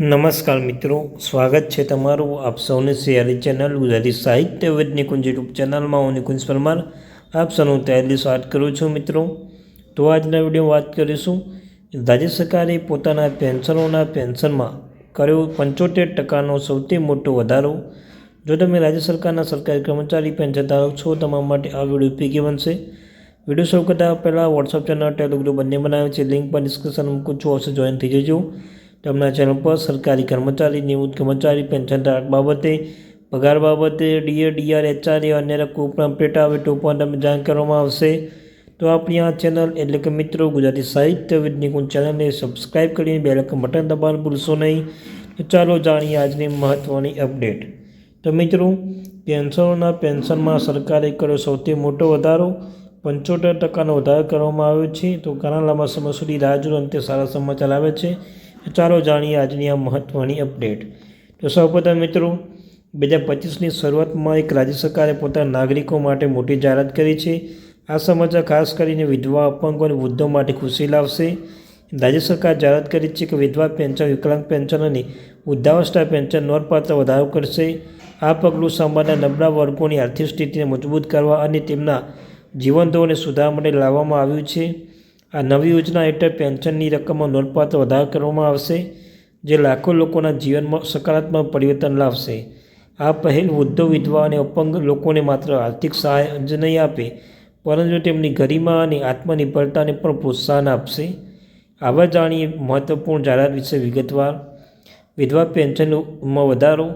નમસ્કાર મિત્રો, સ્વાગત છે તમારું આપ સૌને સિયારી ચેનલ ગુજરાતી સાહિત્ય વિદ નિકુંજ યુટ્યુબ ચેનલમાં હું નિકુંજ પરમાર. આપ સૌનું તહેલી સ્વાગત કરું છું મિત્રો. તો આજના વીડિયો વાત કરીશું, રાજ્ય સરકારે પોતાના પેન્શનોના પેન્શનમાં કર્યો પંચોતેર ટકાનો સૌથી મોટો વધારો. જો તમે રાજ્ય સરકારના સરકારી કર્મચારી, પેન્શન ધારક છો, તમારા માટે આ વીડિયો ઉપયોગી બનશે. વીડિયો શરૂ કરતા પહેલાં વોટ્સઅપ ચેનલ ટેલિગ્રુપ બંને બનાવે છે. લિંક પર ડિસ્ક્રિપ્શન મૂકું છું. અવશ્ય જોઈન થઈ જજો. તેમના ચેનલ પર સરકારી કર્મચારી, નિવૃત્ત કર્મચારી, પેન્શન ધારક બાબતે પગાર બાબતે ડીએ, ડીઆર, એચઆર એ અન્ય કોઈપણ આવે તો પણ તમને જાણ કરવામાં આવશે. તો આપણી આ ચેનલ એટલે કે મિત્રો ગુજરાતી સાહિત્ય વિદ ચેનલને સબસ્ક્રાઈબ કરીને બે રકમ બટન દબાવવાનું ભૂલશો નહીં. ચાલો જાણીએ આજની મહત્ત્વની અપડેટ. તો મિત્રો પેન્શનોના પેન્શનમાં સરકારે કર્યો સૌથી મોટો વધારો પંચોતેર ટકાનો વધારો કરવામાં આવ્યો છે. તો ઘણા લાંબા સમય સુધી રાહ અંતે સારા સમાચાર આવે છે. ચાલો જાણીએ આજની આ મહત્ત્વની અપડેટ. તો સૌપ્રથમ મિત્રો, બે હજાર પચીસની શરૂઆતમાં એક રાજ્ય સરકારે પોતાના નાગરિકો માટે મોટી જાહેરાત કરી છે. આ સમાચાર ખાસ કરીને વિધવા અપંગો અને વૃદ્ધો માટે ખુશી લાવશે. રાજ્ય સરકાર જાહેરાત કરી છે કે વિધવા પેન્શન, વિકલાંગ પેન્શન અને વૃદ્ધાવસ્થા પેન્શન નોંધપાત્ર વધારો કરશે. આ પગલું સમાજના નબળા વર્ગોની આર્થિક સ્થિતિને મજબૂત કરવા અને તેમના જીવન સુધારવા માટે લાવવામાં આવ્યું છે. આ નવી યોજના હેઠળ પેન્શનની રકમમાં નોંધપાત્ર વધારો કરવામાં આવશે, જે લાખો લોકોના જીવનમાં સકારાત્મક પરિવર્તન લાવશે. આ પહેલ વૃદ્ધો, વિધવા અને અપંગ લોકોને માત્ર આર્થિક સહાય જ નહીં આપે, પરંતુ તેમની ગરિમા અને આત્મનિર્ભરતાને પણ પ્રોત્સાહન આપશે. આવા જાણીએ મહત્વપૂર્ણ જાહેરાત વિશે વિગતવાર. વિધવા પેન્શનમાં વધારો.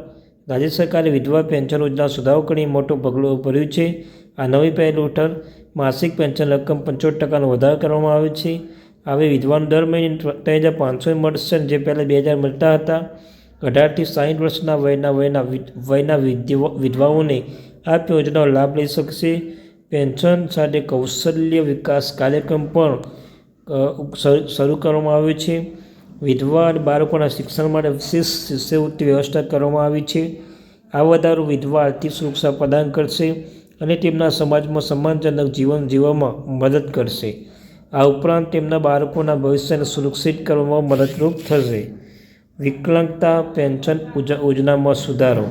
રાજ્ય સરકારે વિધવા પેન્શન યોજના સુધારો કરીને મોટો પગલું ભર્યું છે. આ નવી પહેલ હેઠળ માસિક પેન્શન રકમ પંચોતેર ટકાનો વધારો કરવામાં આવે છે. હવે વિધવાનો દર મહિને ત્રણ હજાર પાંચસો મળશે જે પહેલાં બે હજાર મળતા હતા અઢારથી સાઠ વર્ષના વયના વયના વયના વિધવાઓને આ યોજનાનો લાભ લઈ શકશે. પેન્શન સાથે કૌશલ્ય વિકાસ કાર્યક્રમ પણ શરૂ કરવામાં આવ્યો છે. વિધવા અને બાળકોના શિક્ષણ માટે વિશેષ શિષ્યવૃત્તિ વ્યવસ્થા કરવામાં આવી છે. આ વધારો વિધવા આર્થિક સુરક્ષા પ્રદાન કરશે. અને તેમના સમાજમાં સન્માનજનક જીવન જીવવામાં મદદ કરશે. આ ઉપરાંત તેમના બાળકોના ભવિષ્યને સુરક્ષિત કરવામાં મદદરૂપ થશે. વિકલાંગતા પેન્શન યોજનામાં સુધારો.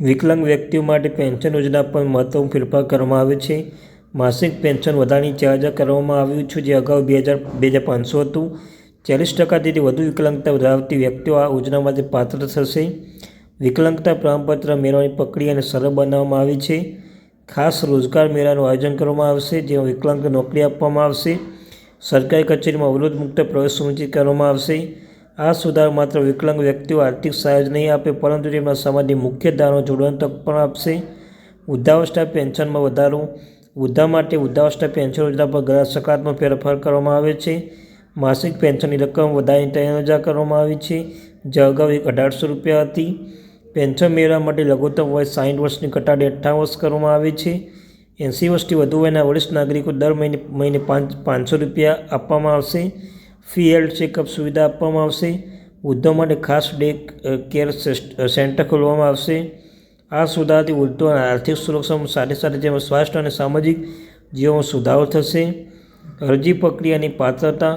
વિકલાંગ વ્યક્તિઓ માટે પેન્શન યોજના પર મહત્ત્વનું ફેરફાર કરવામાં આવે છે. માસિક પેન્શન વધારાની ચાર હજાર કરવામાં આવ્યું છે. જે અગાઉ બે હજાર બે હજાર પાંચસો હતું. ચાલીસ ટકાથી વધુ વિકલાંગતા ધરાવતી વ્યક્તિઓ આ યોજના માટે પાત્ર થશે. વિકલાંગતા પ્રમાણપત્ર મેળવવાની પ્રક્રિયાને સરળ બનાવવામાં આવી છે. ખાસ રોજગાર મેળાનું આયોજન કરવામાં આવશે, જેમાં વિકલાંગને નોકરી આપવામાં આવશે. સરકારી કચેરીમાં અવરોધ મુક્ત પ્રવેશ સુનિશ્ચિત કરવામાં આવશે. આ સુધારો માત્ર વિકલાંગ વ્યક્તિઓ આર્થિક સહાય જ નહીં આપે, પરંતુ તેમના સમાજની મુખ્ય ધારણો જોડવાની તક પણ આપશે. વૃદ્ધાવસ્થા પેન્શનમાં વધારો, વૃદ્ધા માટે વૃદ્ધાવસ્થા પેન્શન યોજના પર ઘણા સકારાત્મક ફેરફાર કરવામાં આવે છે. માસિક પેન્શનની રકમ વધારીને ત્રણ હજાર કરવામાં આવી છે. જે અગાઉ એક અઢારસો રૂપિયા હતી. પેન્શન મેળવવા માટે લઘુત્તમ વય સાઠ વર્ષની ઘટાડી અઠ્ઠાવન વર્ષ કરવામાં આવે છે. એંસી વર્ષથી વધુ વયના વરિષ્ઠ નાગરિકો દર મહિને મહિને પાંચ પાંચસો રૂપિયા આપવામાં આવશે. ફ્રી હેલ્થ ચેકઅપ સુવિધા આપવામાં આવશે. વૃદ્ધો માટે ખાસ ડે કેર સેન્ટર ખોલવામાં આવશે. આ સુધારાથી વૃદ્ધોના આર્થિક સુરક્ષા સાથે સાથે જેમાં સ્વાસ્થ્ય અને સામાજિક જીવનમાં સુધારો થશે. અરજી પ્રક્રિયાની પાત્રતા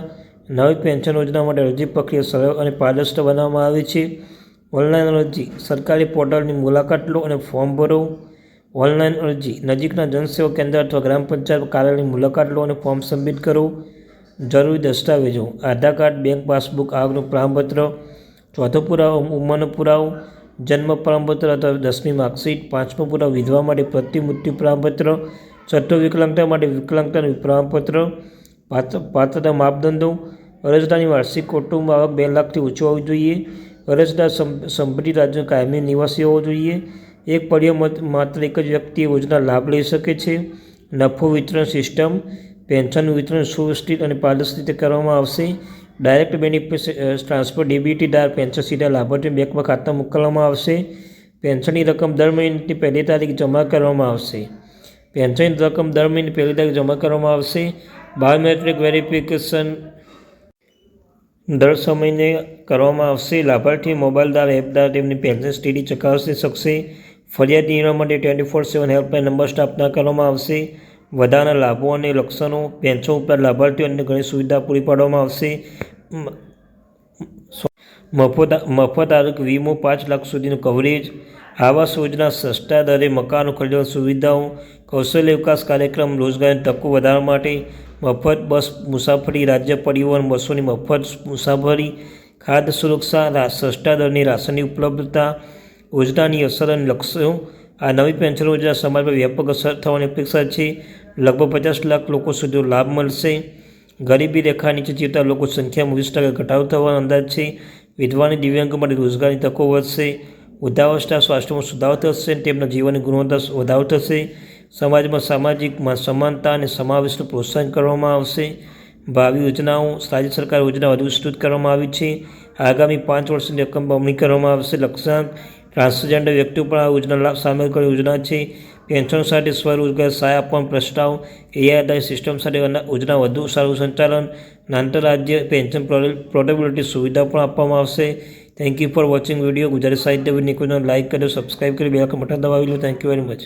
નવી પેન્શન યોજના માટે અરજી પ્રક્રિયા સરળ અને પારદર્શક બનાવવામાં આવી છે. ઓનલાઈન અરજી, સરકારી પોર્ટલની મુલાકાત લો અને ફોર્મ ભરો. ઓનલાઈન અરજી, નજીકના જનસેવા કેન્દ્ર અથવા ગ્રામ પંચાયત કાર્યાલયની મુલાકાત લો અને ફોર્મ સબમિટ કરો. જરૂરી દસ્તાવેજો, આધાર કાર્ડ, બેંક પાસબુક આવકનું પ્રમાણપત્ર, ચોથો પુરાવો, ઉંમરનો પુરાવો, જન્મ પ્રમાણપત્ર અથવા દસમી માર્કશીટ, પાંચમો પુરાવો વિધવા માટે પ્રતિમૃત્યુ પ્રમાણપત્ર, છઠ્ઠો વિકલાંગતા માટે વિકલાંગતાનું પ્રમાણપત્ર, પાત્ર પાત્રતા માપદંડો, અરજદારની વાર્ષિક કુટુંબ આવક બે લાખથી ઓછું હોવી જોઈએ. અરજદાર સંબંધિત રાજ્યનો કાયમી નિવાસી હોવો જોઈએ. એક પર્યાય માત્ર એક જ વ્યક્તિ યોજના લાભ લઈ શકે છે. નફો વિતરણ સિસ્ટમ, પેન્શન વિતરણ સુવ્યવસ્થિત અને પારદર્શક રીતે કરવામાં આવશે. ડાયરેક્ટ બેનિફિટ ટ્રાન્સફર ડીબીટી ધાર પેન્શન સીધા લાભાર્થી બેંકમાં ખાતા મોકલવામાં આવશે. પેન્શનની રકમ દર મહિનાની પહેલી તારીખ જમા કરવામાં આવશે. પેન્શનની રકમ દર મહિને પહેલી તારીખ જમા કરવામાં આવશે. બાયોમેટ્રિક વેરિફિકેશન દર સમયને કરવામાં આવશે. લાભાર્થી મોબાઈલ દ્વારા એપ દ્વારા તેમની પેન્શન સ્થિતિ ચકાસી શકશે. ફરિયાદ નિર્ણય માટે twenty four seven helpline number સ્થાપના કરવામાં આવશે. વધારાના લાભો અને લક્ષણો, પેન્શન ઉપર લાભાર્થીઓ અને ઘણી સુવિધા પૂરી પાડવામાં આવશે. મફત મફત આરોગ્ય વીમો પાંચ લાખ સુધીનું કવરેજ. આવાસ યોજના, સસ્તા દરે મકાનો ખરીદવાની સુવિધાઓ. કૌશલ્ય વિકાસ કાર્યક્રમ, રોજગારની તકો વધારવા માટે મફત બસ, મુસાફરી, રાજ્ય પરિવહન, બસોની મફત મુસાફરી, ખાદ્ય સુરક્ષા સસ્તા દરની રાશનની ઉપલબ્ધતા યોજનાની અસર અને લક્ષ્યો. આ નવી પેન્શન યોજના સમાજ પર વ્યાપક અસર થવાની અપેક્ષા છે. લગભગ પચાસ લાખ લોકો સુધી લાભ મળશે. ગરીબી રેખા નીચે જીવતા લોકો સંખ્યામાં વીસ ટકા ઘટાડો થવાનો અંદાજ છે. વિધવાની દિવ્યાંગ માટે રોજગારની તકો વધશે. વૃદ્ધાવસ્થા સ્વાસ્થ્યમાં સુધારો થશે તેમના જીવનની ગુણવત્તા વધારો થશે. સમાજમાં સામાજિક સમાનતા અને સમાવેશનું પ્રોત્સાહન કરવામાં આવશે. ભાવિ યોજનાઓ, રાજ્ય સરકાર યોજના વધુ વિસ્તૃત કરવામાં આવી છે. આગામી પાંચ વર્ષની રકમ બમણી કરવામાં આવશે. લક્ષ્યાંક ટ્રાન્સજેન્ડર વ્યક્તિઓ પણ આ યોજના લાભ સામેલ કરી યોજના છે. પેન્શન સાથે સ્વરોજગાર સહાય આપવાનો પ્રસ્તાવ. એઆઈ આધારિત સિસ્ટમ સાથે યોજના વધુ સારું સંચાલન. આંતરરાજ્ય પેન્શન પોર્ટેબિલિટી સુવિધા પણ આપવામાં આવશે. Thank you for watching video Gujarati સાહિત્ય નિકુંજને લાઇક કર્યો સબસ્ક્રાઇબ કરી બે બટન દબાવી લો. Thank you very much